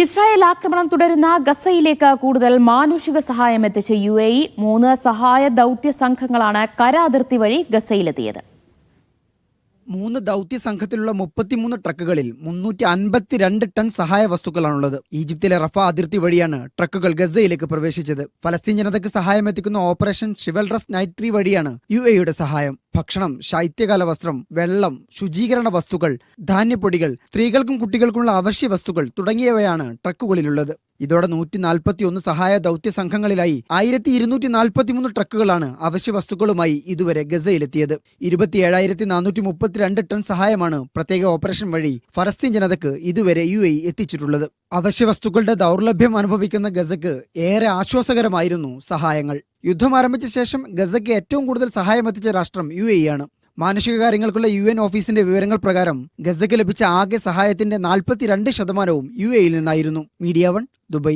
Israel ആക്രമണം തുടരുന്ന ഗസയിലേക്ക് കൂടുതൽ മാനുഷിക സഹായം എത്തിച്ച യു എ ഇ മൂന്ന് സഹായ ദൗത്യ സംഘങ്ങളാണ് കര അതിർത്തി വഴി ഗസയിലെത്തിയത്. മൂന്ന് ദൗത്യ സംഘത്തിലുള്ള മുപ്പത്തിമൂന്ന് ട്രക്കുകളിൽ മുന്നൂറ്റി അൻപത്തിരണ്ട് ടൺ സഹായ വസ്തുക്കളാണുള്ളത്. ഈജിപ്തിലെ റഫ അതിർത്തി വഴിയാണ് ട്രക്കുകൾ ഗസയിലേക്ക് പ്രവേശിച്ചത്. ഫലസ്തീൻ ജനതയ്ക്ക് സഹായം എത്തിക്കുന്ന ഓപ്പറേഷൻ ഷിവൽറസ് നൈറ്റ് ത്രീ വഴിയാണ് യു എയുടെ സഹായം. ഭക്ഷണം ശൈത്യകാല വസ്ത്രം വെള്ളം ശുചീകരണ വസ്തുക്കൾ ധാന്യപ്പൊടികൾ സ്ത്രീകൾക്കും കുട്ടികൾക്കുമുള്ള അവശ്യ വസ്തുക്കൾ തുടങ്ങിയവയാണ് ട്രക്കുകളിലുള്ളത്. ഇതോടെ നൂറ്റി നാൽപ്പത്തി ഒന്ന് സഹായ ദൗത്യ സംഘങ്ങളിലായി ആയിരത്തി ഇരുന്നൂറ്റി നാൽപ്പത്തിമൂന്ന് ട്രക്കുകളാണ് അവശ്യ വസ്തുക്കളുമായി ഇതുവരെ ഗസയിലെത്തിയത്. ഇരുപത്തിയേഴായിരത്തി നാനൂറ്റി മുപ്പത്തിരണ്ട് ടൺ സഹായമാണ് പ്രത്യേക ഓപ്പറേഷൻ വഴി ഫലസ്തീൻ ജനതയ്ക്ക് ഇതുവരെ യു എ എത്തിച്ചിട്ടുള്ളത്. അവശ്യ വസ്തുക്കളുടെ ദൗർലഭ്യം അനുഭവിക്കുന്ന ഗസക്ക് ഏറെ ആശ്വാസകരമായിരുന്നു സഹായങ്ങൾ. യുദ്ധം ആരംഭിച്ച ശേഷം ഗസയ്ക്ക് ഏറ്റവും കൂടുതൽ സഹായം എത്തിച്ച രാഷ്ട്രം യു എ ആണ്. മാനുഷിക കാര്യങ്ങൾക്കുള്ള യു എൻ ഓഫീസിന്റെ വിവരങ്ങൾ പ്രകാരം ഗസയ്ക്ക് ലഭിച്ച ആകെ സഹായത്തിന്റെ നാൽപ്പത്തിരണ്ട് ശതമാനവും യു എയിൽ നിന്നായിരുന്നു. Media one Dubai.